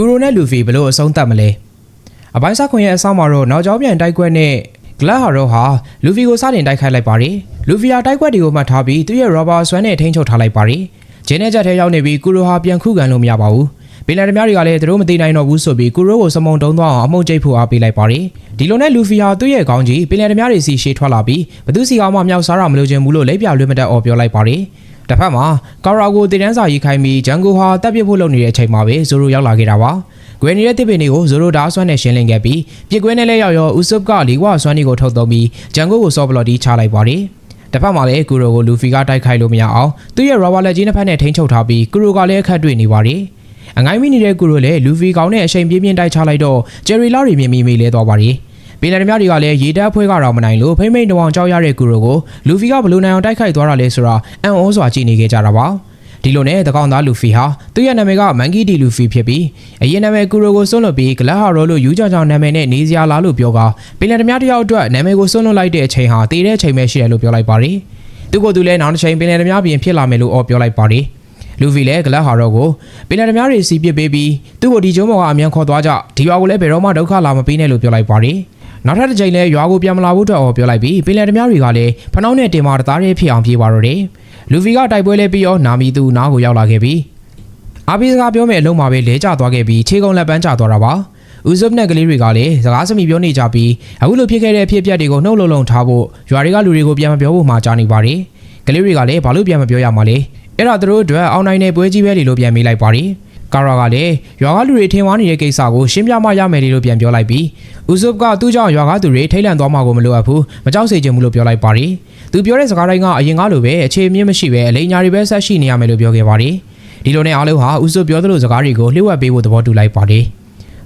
ကူရိုနဲ့လူဖီဘလို့အဆုံးသတ်မလဲအပိုင်းစားခွန်ရဲ့အဆောင်မှာတော့နောက်ကျောင်းပြန်တိုက်ခွက်နဲ့ဂလတ်ဟာတော့ဟာလူဖီကိုစတင်တိုက်ခိုက်လိုက်ပါတယ်လူဖီဟာတိုက်ခွက်တွေကိုမှတ်ထားပြီးသူ့ရဲ့ရောဘာဆွမ်းနဲ့ထိန်းချုပ်ထားလိုက်ပါတယ်ဂျင်းနဲ့ချက်ထဲရောက်နေပြီးကူရိုဟာပြန်ခုခံလို့မရပါဘူးပင်လယ်သမားတွေကလည်းသူတို့မသိနိုင်တော့ဘူးဆိုပြီးကူရိုကိုစမုံတုံးသွားအောင်အမှုန့်ကျိတ်ဖို့အားပေးလိုက်ပါတယ်ဒီလိုနဲ့လူဖီဟာသူ့ရဲ့ခေါင်းကြီးပင်လယ်သမားတွေစီရှေ့ထွက်လာပြီးဘသူစီကောင်မှမြောက်စားရမလို့ခြင်းဘူးလို့လက်ပြလွှဲမတတ်အော်ပြောလိုက်ပါတယ် တစ်ဖက်မှာကာရာကိုတည်တန်းစာရေးခိုင်းပြီးဂျန်ကိုဟာတပ်ပစ်ဖို့လုပ်နေတဲ့အချိန်မှာပဲဇိုရိုရောက်လာခဲ့တာပါ။ဂွေနေတဲ့တစ်ပင်တွေကိုဇိုရိုဓာဆွမ်းနဲ့ရှင်းလင်းခဲ့ပြီးပြစ်ကွင်းနဲ့လည်းရောက်ရောဥဆုပ်ကလီဝါဆွမ်းတွေကိုထုတ်သုံးပြီးဂျန်ကိုကိုစောဘလော့တီချလိုက်ပါတယ်။တစ်ဖက်မှာလည်းကူရိုကိုလူဖီကတိုက်ခိုက်လို့မရအောင်သူ့ရဲ့ရောဘာလက်ကြီးနှစ်ဖက်နဲ့ထိန်းချုပ်ထားပြီးကူရိုကလည်းအခက်တွေ့နေပါတယ်။အငိုင်းမိနေတဲ့ကူရိုလည်းလူဖီကောင်နဲ့အချိန်ပြင်းပြင်းတိုက်ချလိုက်တော့ဂျယ်ရီလာရီမြင်မိမိလဲသွားပါတယ်။ ပင်လယ်သမားတွေကလည်းရေတပ်ဖွဲ့ကတော့မနိုင်လို့ဖိမ့်မိန်တောင်ကြောက်ရတဲ့ကူရိုကိုလူဖီကဘလူးနိုင်အောင်တိုက်ခိုက်သွားတာလဲဆိုတာအံ့ဩစွာကြည့်နေခဲ့ကြတာပါဒီလိုနဲ့တကောင်သားလူဖီဟာသူ့ရဲ့နာမည်ကမန်ကီဒီလူဖီဖြစ်ပြီးအရင်နာမည်ကူရိုကိုစွန့်လွတ်ပြီးဂလက်ဟာရိုလို့ယူကြကြောင်နာမည်နဲ့နေစရာလားလို့ပြောကပင်လယ်သမားတယောက်အတွက်နာမည်ကိုစွန့်လွတ်လိုက်တဲ့အချိန်ဟာတည်တဲ့အချိန်ပဲရှိတယ်လို့ပြောလိုက်ပါတယ်သူကသူလည်းနောက်တစ်ချိန်ပင်လယ်သမားပြင်ဖြစ်လာမယ်လို့အော်ပြောလိုက်ပါတယ်လူဖီလည်းဂလက်ဟာရောကိုပင်လယ်သမားတွေစီပစ်ပေးပြီးသူ့ကိုဒီကျုံးပေါ်ကအမြန်ခေါ်သွားကြဒီရွာကိုလည်းဘယ်တော့မှဒုက္ခလာမပေးနဲ့လို့ပြောလိုက်ပါတယ် နောက်ထပ်တစ်ချိန်လဲရွာကိုပြန်မလာဖို့အတွက်အော်ပြောလိုက်ပြီးပင်လယ်သမားတွေကလည်းဖနှောင်းနဲ့တင်မာတသားရဲဖြစ်အောင်ပြေးပါတော့တယ်လူဖီကတိုက်ပွဲလဲပြီးရောနာမီသူနားကိုရောက်လာခဲ့ပြီးအာဘီစကားပြောမဲ့အလုံးမှာပဲလဲကျသွားခဲ့ပြီးခြေကုံလက်ပန်းကျသွားတာပါဥဇုပ်နဲ့ကလေးတွေကလည်းစကားစမိပြောနေကြပြီးအခုလိုဖြစ်ခဲ့တဲ့အဖြစ်အပျက်တွေကိုနှုတ်လုံလုံထားဖို့ရွာတွေကလူတွေကိုပြန်မပြောဖို့မှာကြားနေပါတယ်ကလေးတွေကလည်းဘာလို့ပြန်မပြောရမှာလဲအဲ့ဒါသူတို့အတွက်အောင်နိုင်တဲ့ပွဲကြီးပဲလေလို့ပြန်မေးလိုက်ပါတယ် ကာရာကလည်းရွာကလူတွေထင်ဝါနေတဲ့ကိစ္စကိုရှင်းပြမှရမယ်လေလို့ပြန်ပြောလိုက်ပြီးဥဇုပ်ကသူ့ကြောင့်ရွာကသူတွေထိတ်လန့်သွားမှာကိုမလိုအပ်ဘူးမကြောက်စေချင်ဘူးလို့ပြောလိုက်ပါတယ်သူပြောတဲ့စကားတိုင်းကအရင်ကလိုပဲအခြေအမြင့်မရှိပဲအလိညာတွေပဲဆက်ရှိနေရမယ်လို့ပြောခဲ့ပါတယ်ဒီလိုနဲ့အားလုံးဟာဥဇုပ်ပြောသလိုစကားတွေကိုလျှို့ဝှက်ပေးဖို့သဘောတူလိုက်ပါတယ်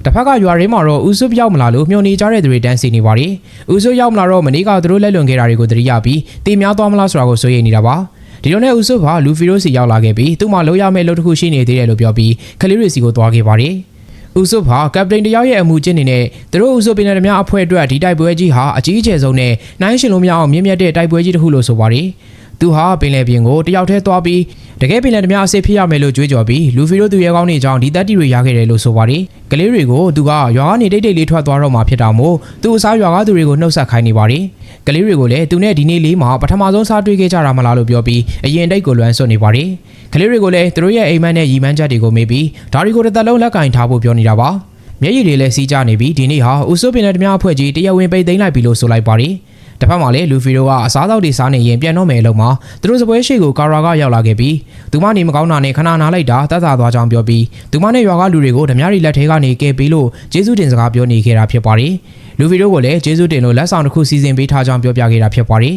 တစ်ဖက်ကရွာရင်းမှာတော့ဥဆုပ်ရောက်မလာလို့မျှော်နေကြတဲ့သူတွေတန်းစီနေပါတယ်။ဥဆုပ်ရောက်မလာတော့မနေ့ကသူတို့လက်လွန်ခဲ့တာတွေကိုသတိရပြီးတေများသွားမလားဆိုတာကိုစိုးရိမ်နေတာပါ။ ဒီလိုနဲ့ဥဆုပ်ဟာလူဖီရိုစီရောက်လာခဲ့ပြီးသူ့မှာလိုရမယ့်လုပ်တစ်ခုရှိနေသေးတယ်လို့ပြောပြီးခလီရီစီကိုသွားခဲ့ပါတယ်။ဥဆုပ်ဟာကပတိန်တယောက်ရဲ့အမှုကျင့်နေတဲ့သူတို့ဥဆုပ်ပင်နယ်များအဖွဲ့အတွက်ဒီတိုက်ပွဲကြီးဟာအကြီးအကျယ်ဆုံးနဲ့နိုင်ရှင်လို့မရအောင်မြင့်မြတ်တဲ့တိုက်ပွဲကြီးတစ်ခုလို့ဆိုပါတယ်။သူဟာပင်လယ်ပြင်ကိုတယောက်တည်းသွားပြီးတကယ်ပင်လယ်ဓမြအစစ်ဖြစ်ရမယ်လို့ကြွေးကြော်ပြီးလူဖီတို့သူရဲကောင်းတွေကြောင့်ဒီတက်တီတွေရခဲ့တယ်လို့ဆိုပါတယ်။ကလေးတွေကိုသူကရွာကနေတိတ်တိတ်လေးထွက်သွားတော့မှဖြစ်တာမို့သူအစားရွာကားသူတွေကိုနှုတ်ဆက်ခိုင်းနေပါတယ်။ ကလေးတွေကိုလည်းသူနဲ့ဒီနေ့လေးမှာပထမဆုံးစားတွေ့ခဲ့ကြတာမလားလို့ပြောပြီးအရင်တိတ်ကိုလွမ်းဆွနေပါတယ်။ကလေးတွေကိုလည်းသူတို့ရဲ့အိမ်မက်နဲ့ရီမန်းချက်တွေကိုမေးပြီးဒါတွေကိုတစ်သက်လုံးလက်ကင်ထားဖို့ပြောနေတာပါ။မျက်ရည်တွေလည်းစီးကြနေပြီးဒီနေ့ဟာဥဆုပင်တဲ့ဓမြအဖွဲ့ကြီးတရဝင်းပိတ်သိမ်းလိုက်ပြီလို့ဆိုလိုက်ပါတယ်။ တစ်ဖက်မှာလည်းလူဖီတို့ကအစားအသောက်တွေစားနေရင်ပြန်တော့မယ်လို့မှသူတို့စပွဲရှိကိုကာရာကရောက်လာခဲ့ပြီးသူမနေမကောင်းတာနဲ့ခဏနာလိုက်တာတတ်တာသွားကြောင်းပြောပြီးသူမနဲ့ရွာကလူတွေကိုဓမြရီလက်ထဲကနေကယ်ပေးလို့ကျေးဇူးတင်စကားပြောနေခဲ့တာဖြစ်ပါတယ်လူဖီတို့ကလည်းကျေးဇူးတင်လို့လက်ဆောင်တစ်ခုစီစဉ်ပေးထားကြောင်းပြောပြခဲ့တာဖြစ်ပါတယ်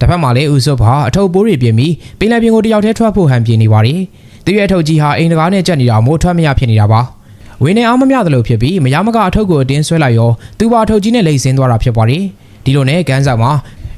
တစ်ဖက်မှာလည်းဦးစုပ်ဟာအထုပ်ပိုးတွေပြင်ပြီးပင်လယ်ပြင်ကိုတယောက်တည်းထွက်ဖို့ဟန်ပြင်နေပါတယ်သူရဲ့အထုပ်ကြီးဟာအိမ်တကားနဲ့ကြက်နေတာမို့ထွက်မရဖြစ်နေတာပါဝင်းနေအောင်မမြသလိုဖြစ်ပြီးမရမကအထုပ်ကိုအတင်းဆွဲလိုက်ရောသူပါအထုပ်ကြီးနဲ့လိမ့်ဆင်းသွားတာဖြစ်ပါတယ် ဒီလိုနဲ့ကန်ဆောင်မှာ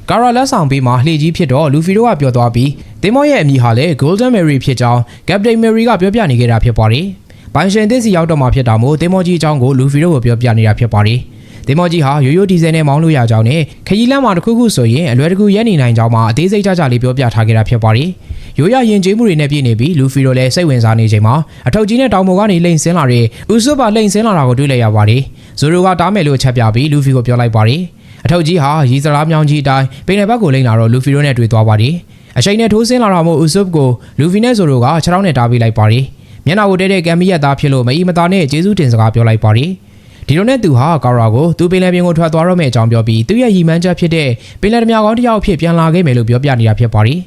ကာရာလက်ဆောင်ပေးမှာလှေကြီးဖြစ်တော့လူဖီတို့ကပြောသွားပြီးတင်မောရဲ့အမည်ဟာလည်း Golden Mary ဖြစ်ကြောင်း Captain Mary ကပြောပြနေခဲ့တာဖြစ်ပါတယ်။ဘိုင်ရှင်သစ်စီရောက်တော့မှဖြစ်တာမို့တင်မောကြီးအကြောင်းကိုလူဖီတို့ကိုပြောပြနေတာဖြစ်ပါတယ်။တင်မောကြီးဟာရိုးရိုးဒီဇယ်နဲ့မောင်းလို့ရကြောင်းနဲ့ခရီးလမ်းမှာတစ်ခုခုဆိုရင်အလွယ်တကူရဲနေနိုင်ကြောင်းမှာအသေးစိတ်ကြကြလေးပြောပြထားခဲ့တာဖြစ်ပါတယ်။ရိုးရရင်ကျေးမှုတွေနဲ့ပြည့်နေပြီးလူဖီတို့လည်းစိတ်ဝင်စားနေချိန်မှာအထောက်ကြီးနဲ့တောင်ပေါ်ကနေလိန်ဆင်းလာတဲ့ဥဆုပါလိန်ဆင်းလာတာကိုတွေ့လိုက်ရပါတယ်။ဇိုရိုကတားမယ်လို့ချက်ပြပြီးလူဖီကိုပြောလိုက်ပါတယ်။ အထုပ်ကြီးဟာရီစလားမြောင်းကြီးအတိုင်းပင်လယ်ဘက်ကိုလိမ့်လာတော့လူဖီတို့နဲ့တွေ့သွားပါတယ်အချိန်နဲ့ထိုးဆင်းလာတော့မို့ဥဆုပ်ကိုလူဖီနဲ့ဆိုတို့ကခြေထောက်နဲ့တားပေးလိုက်ပါတယ်မျက်နှာကိုတဲတဲ့ကံမီရက်သားဖြစ်လို့မအီမသားနဲ့ကျေးဇူးတင်စကားပြောလိုက်ပါတယ်ဒီလိုနဲ့သူဟာကာရာကိုသူပင်လယ်ပြင်ကိုထွက်သွားတော့မယ့်အကြောင်းပြောပြီးသူ့ရဲ့ရည်မှန်းချက်ဖြစ်တဲ့ပင်လယ်ဓမြကောင်းတစ်ယောက်ဖြစ်ပြန်လာခဲ့မယ်လို့ပြောပြနေတာဖြစ်ပါတယ်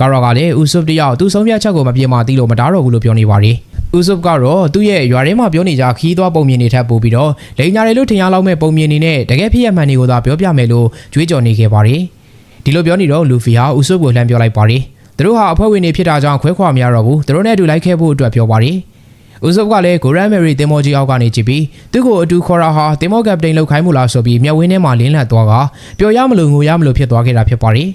ကာရာကလည်းဥဆုပ်တယောက်သူ့ဆုံးဖြတ်ချက်ကိုမပြေမသိလို့မတားတော့ဘူးလို့ပြောနေပါတယ် ဥဆုပ်ကတော့သူ့ရဲ့ရွာထဲမှာပြောနေကြခီးသွားပုံမြင်နေထက်ပို့ပြီးတော့လိန်ညာတွေလို့ထင်ရလောက်မဲ့ပုံမြင်နေနဲ့တကယ်ဖြစ်ရမှန်တွေကိုသာပြောပြမယ်လို့ကြွေးကြော်နေခဲ့ပါတယ်ဒီလိုပြောနေတော့လူဖီဟာဥဆုပ်ကိုလှမ်းပြောလိုက်ပါတယ်သူတို့ဟာအဖွဲ့ဝင်တွေဖြစ်တာကြောင့်ခွဲခွာမရတော့ဘူးသူတို့နဲ့အတူလိုက်ခဲ့ဖို့အတွက်ပြောပါတယ်ဥဆုပ်ကလည်းဂိုရမ်မယ်ရီတင်မောကြီးအောက်ကနေကြည့်ပြီးသူ့ကိုအတူခေါ်တာဟာတင်မောကပတိန်လောက်ခိုင်းမှုလားဆိုပြီးမျက်ဝင်းထဲမှာလင်းလက်သွားကပျော်ရမလို့ငိုရမလို့ဖြစ်သွားခဲ့တာဖြစ်ပါတယ်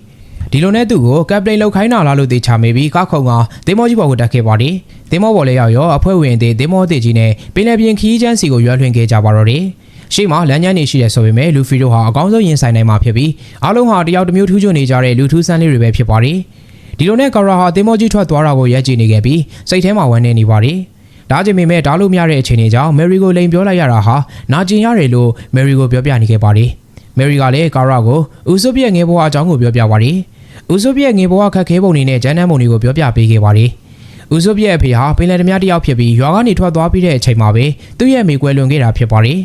ဒီလိုနဲ့သူ့ကိုကပတိန်လောက်ခိုင်းတာလားလို့သိချမေးပြီးကခုံကတင်မောကြီးပေါ်ကိုတက်ခဲ့ပါတယ်သင်းမောပေါ်လေးရောက်ရောအဖွဲ့ဝင်တွေသင်းမောတစ်ကြီးနဲ့ပင်လယ်ပြင်ခီးချမ်းစီကိုရွှလွှင့်ခဲ့ကြပါတော့တယ်။ရှေ့မှာလမ်းကျန်းနေရှိတဲ့ဆိုပေမဲ့လူဖီတို့ဟာအကောင်းဆုံးရင်ဆိုင်နိုင်မှာဖြစ်ပြီးအားလုံးဟာတယောက်တစ်မျိုးထူးချွန်နေကြတဲ့လူထူးဆန်းလေးတွေပဲဖြစ်ပါတယ်။ဒီလိုနဲ့ကာရာဟာသင်းမောကြီးထွက်သွားတာကိုရက်ကြည့်နေခဲ့ပြီးစိတ်ထဲမှာဝမ်းနေနေပါတယ်။ခဒါကြောင့်ပေမဲ့ဒါလို့မရတဲ့အခြေအနေကြောင့်မယ်ရီကိုလိန်ပြောလိုက်ရတာဟာနာကျင်ရတယ်လို့မယ်ရီကိုပြောပြနေခဲ့ပါတယ်မယ်ရီကလည်းကာရာကိုဦးစုပ်ရဲ့ငယ်ဘဝအကြောင်းကိုပြောပြပါတယ် ဦးစုပ်ရဲ့ငယ်ဘဝခက်ခဲပုံတွေနဲ့ဂျန်နန်းပုံတွေကိုပြောပြပေးခဲ့ပါတယ်ဦးစုပ်ရဲ့အဖေဟာပင်လယ်ဓမြတစ်ယောက်ဖြစ်ပြီးရွာကနေထွက်သွားပြီးတဲ့အချိန်မှာပဲသူ့ရဲ့မိကွယ်လွန်ခဲ့တာဖြစ်ပါတယ်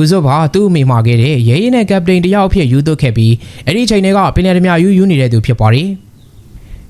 ဦးစုပ်ဟာသူ့အမိမှာခဲ့တဲ့ရဲရဲနဲ့ကပတိန်တစ်ယောက်အဖြစ်ယူသွတ်ခဲ့ပြီးအဲ့ဒီအချိန်တွေကပင်လယ်ဓမြယူယူနေတဲ့သူဖြစ်ပါတယ်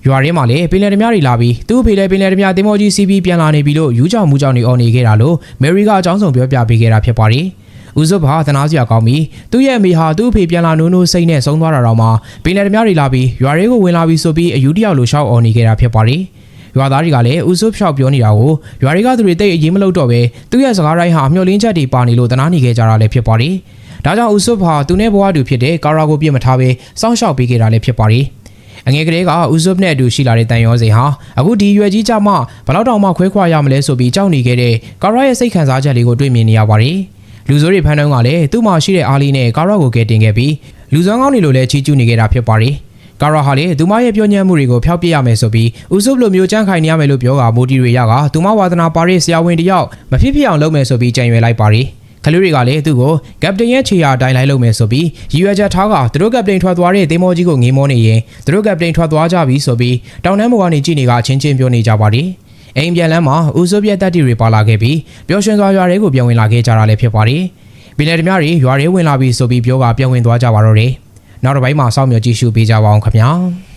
ရွာရင်းမှာလည်းပင်လယ်ဓမြတွေလာပြီးသူ့အဖေလည်းပင်လယ်ဓမြတင်မောကြီးစီးပြီးပြန်လာနေပြီလို့ယူကြောင်မူကြောင်နေအော်နေခဲ့တာလို့မယ်ရီကအကြောင်းဆောင်ပြောပြပေးခဲ့တာဖြစ်ပါတယ်။ ဦးဇုပ်ဟာသနာစရာကောင်းပြီးသူ့ရဲ့အမေဟာသူ့အဖေပြန်လာနိုးနိုးစိတ်နဲ့ဆုံးသွားတာတော့မှပင်လယ်ဓမြတွေလာပြီးရွာရဲကိုဝင်လာပြီးဆိုပြီးအယူတယောက်လိုရှောက်အော်နေခဲ့တာဖြစ်ပါတယ်။ရွာသားတွေကလည်းဦးဇုပ်ဖြောက်ပြောနေတာကိုရွာတွေကသူတွေတိတ်အရေးမလို့တော့ပဲသူ့ရဲ့စကားတိုင်းဟာမျောလင်းချက်တွေပါနေလို့သနာနေခဲ့ကြတာလည်းဖြစ်ပါတယ်။ဒါကြောင့်ဦးဇုပ်ဟာသူနဲ့ဘဝတူဖြစ်တဲ့ကာရာကိုပြစ်မထားပဲစောင့်ရှောက်ပေးခဲ့တာလည်းဖြစ်ပါတယ်။အငယ်ကလေးကဦးဇုပ်နဲ့အတူရှိလာတဲ့တန်ရောစိန်ဟာအခုဒီရွယ်ကြီးကြမှဘလောက်တောင်မှခွဲခွာရမလဲဆိုပြီးကြောက်နေခဲ့တဲ့ကာရာရဲ့စိတ်ခံစားချက်လေးကိုတွေ့မြင်နေရပါတယ်။ လူစိုးတွေဖမ်းတုံးကလည်းသူ့မှာရှိတဲ့အားလေးနဲ့ကာရာကိုကယ်တင်ခဲ့ပြီးလူစွမ်းကောင်းတွေလိုလည်းချီးကျူးနေခဲ့တာဖြစ်ပါတယ်။ကာရာဟာလေသူမရဲ့ပြောညံ့မှုတွေကိုဖျောက်ပြစ်ရမယ်ဆိုပြီးဦးစုပ်လိုမျိုးကြမ်းခိုင်နေရမယ်လို့ပြောကမိုတီတွေရကသူမဝါသနာပါတဲ့ဆရာဝန်တယောက်မဖြစ်ဖြစ်အောင်လုပ်မယ်ဆိုပြီးကြံရွယ်လိုက်ပါတယ်။ကလူတွေကလည်းသူ့ကိုကပတိန်ရဲ့ခြေရာတိုင်လိုက်လုပ်မယ်ဆိုပြီးရည်ရွယ်ချက်ထားကသူတို့ကပတိန်ထွက်သွားတဲ့သင်္ဘောကြီးကိုငေးမောနေရင်သူတို့ကပတိန်ထွက်သွားကြပြီဆိုပြီးတောင်တန်းပေါ်ကနေကြည့်နေကအချင်းချင်းပြောနေကြပါတယ်။ အိမ်ပြန်လမ်းမှာဦးစိုးပြက်တက်တီတွေပါလာခဲ့ပြီးပျော်ရွှင်စွာရွာတွေကိုပြန်ဝင်လာခဲ့ကြတာလည်းဖြစ်ပါတယ်။ပြည်နယ်ဓမြတွေရွာတွေဝင်လာပြီဆိုပြီးပြောကပြန်ဝင်သွားကြပါတော့တယ်။နောက်တစ်ပိုင်းမှာစောင့်မျှော်ကြည့်ရှုပေးကြပါအောင်ခင်ဗျာ။